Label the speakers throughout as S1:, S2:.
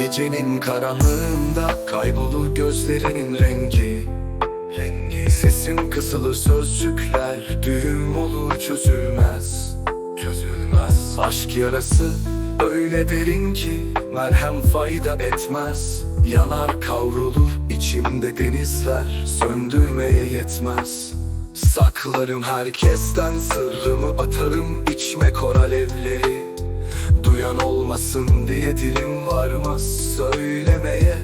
S1: Gecenin karanlığında kaybolur gözlerinin rengi. Rengi. Sesin kısılır sözcükler Düğüm olur çözülmez. Çözülmez. Aşk yarası öyle derin ki Merhem fayda etmez. Yanar kavrulur içimde denizler Söndürmeye yetmez. Saklarım herkesten sırrımı atarım içime kor alevleri Duyan olmasın diye dilim varmaz söylemeye.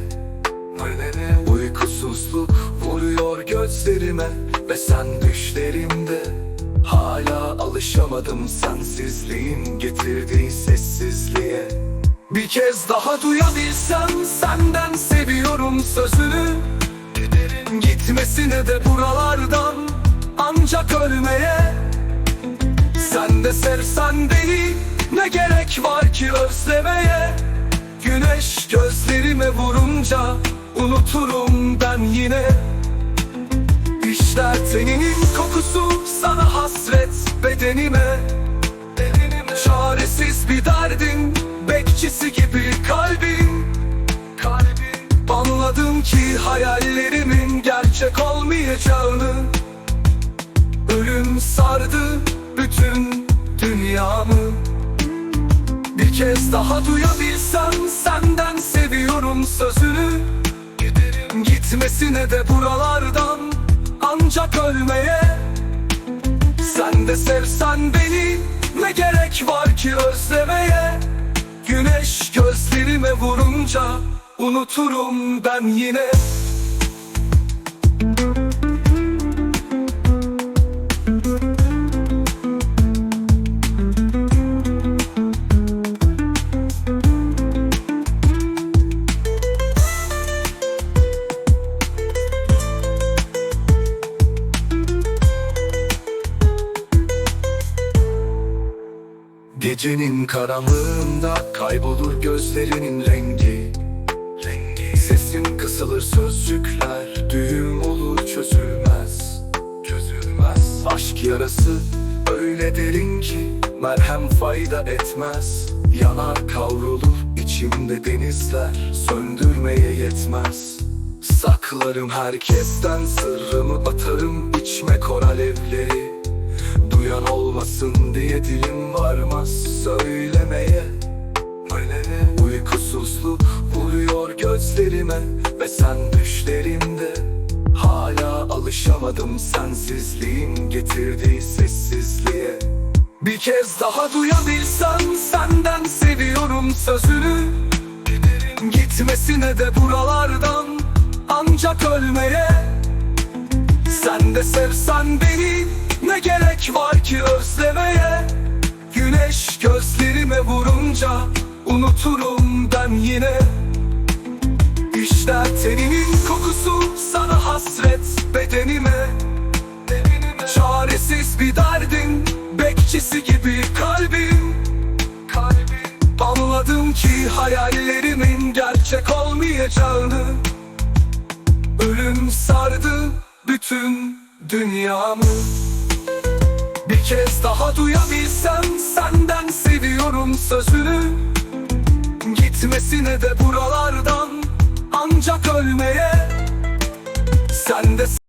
S1: Nelere uykusuzluk vuruyor gözlerime Ve sen düşlerimde. Hala alışamadım sensizliğin getirdiği sessizliğe. Bir kez daha duyabilsem senden seviyorum sözünü. Gitmesine de buralardan ancak ölmeye. Sen de sevsen beni ne gerek var ki özlemeye vurunca unuturum ben yine. İşler teninin kokusu sana hasret bedenime. Bedenime Çaresiz bir derdin bekçisi gibi kalbim Kalbim Anladım ki hayallerimin gerçek olmayacağını. Ölüm sardı bütün dünyamı kez daha duyabilsem senden seviyorum sözünü. Giderim gitmesine de buralardan ancak ölmeye. Sen de sevsen beni ne gerek var ki özlemeye? Güneş gözlerime vurunca unuturum ben yine Gecenin karanlığında kaybolur gözlerinin rengi. Rengi. Sesin kısılır sözcükler Düğüm olur çözülmez. Çözülmez. Aşk yarası öyle derin ki Merhem fayda etmez. Yanar kavrulur içimde denizler Söndürmeye yetmez. Saklarım herkesten sırrımı atarım içime kor alevleri Duyan olmasın diye dilim varmaz. Söylemeye Nelere uykusuzluk vuruyor gözlerime Ve sen düşlerimde. Hala alışamadım sensizliğin getirdiği sessizliğe. Bir kez daha duyabilsem senden seviyorum sözünü. Gitmesine de buralardan ancak ölmeye. Sen de sevsen beni ne gerek var ki özlemeye? Güneş gözlerime vurunca unuturum ben yine. İşler teninin kokusu sana hasret bedenime. Çaresiz bir derdin bekçisi gibi Kalbim. Anladım ki hayallerimin gerçek olmayacağını. Ölüm sardı bütün dünyamı Bir kez daha duyabilsem senden seviyorum sözünü. Gitmesine de buralardan ancak ölmeye. Sen de